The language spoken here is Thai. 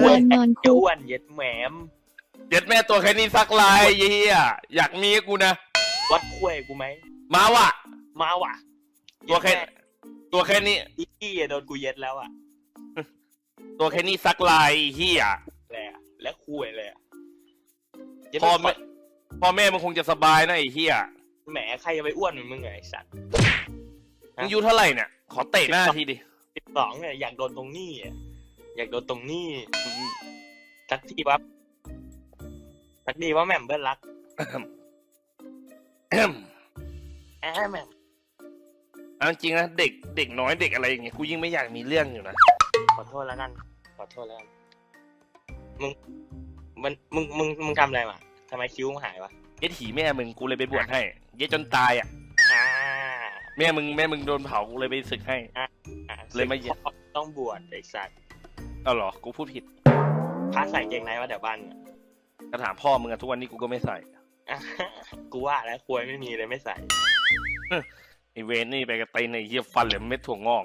ควรนอนจะคุกอ้วนเย็ดแหมมเด็ดแม่ตัวแค่นี้สักลายเฮียอยากมีให้กูนะ วัดคุ้ยกูไหมมาว่ะ มาว่ะตัวแค่ ตัวแค่นี้ อีกี้อะโดนกูเย็ดแล้วอะตัวแค่นี้สักลายเฮียแหละและคุยเลยอะเย็ดพ่อไม่แม่พ่อแม่มึงคงจะสบายนะไอ้เฮียแหมใครจะไปอ้วนเหมือนมึงไงไอ้สัตว์มึงอายุเท่าไหร่เนี่ย ขอเตะหน้าทีดิ สิบสองเนี่ยอยากโดนตรงนี้อะ อยากโดนตรงนี้สักทีว่าสักทีว่าแหม่มเบิ้ลรักแอะแหม่มเอาจริงนะเด็กเด็กน้อยเด็กอะไรอย่างเงี้ยกูยิ่งไม่อยากมีเรื่องอยู่นะขอโทษแล้วกัน ขอโทษแล้วกันมึงมันมึงมึงมึงทำอะไรมาทำไมคิ้วมึงหายวะเย็ดหีแม่มึงกูเลยไปบวชให้ เย็ดจนตายอะอ่าแม่มึงแม่มึงโดนเผากูเลยไปศึกให้อ่าเลยมาเหยียบต้องบวชไอ้สัตว์ เอาเหรอ กูพูดผิดพระใส่เกงในวะแถวบ้านเนี่ยก็ถามพ่อมึงอะทุกวันนี้กูก็ไม่ใส่อะกูว่าแล้วควยไม่มีเลยไม่ใส่ ไอเวนนี่ไปกระตีในเฮียฟันเหลือเม็ดถั่วงอก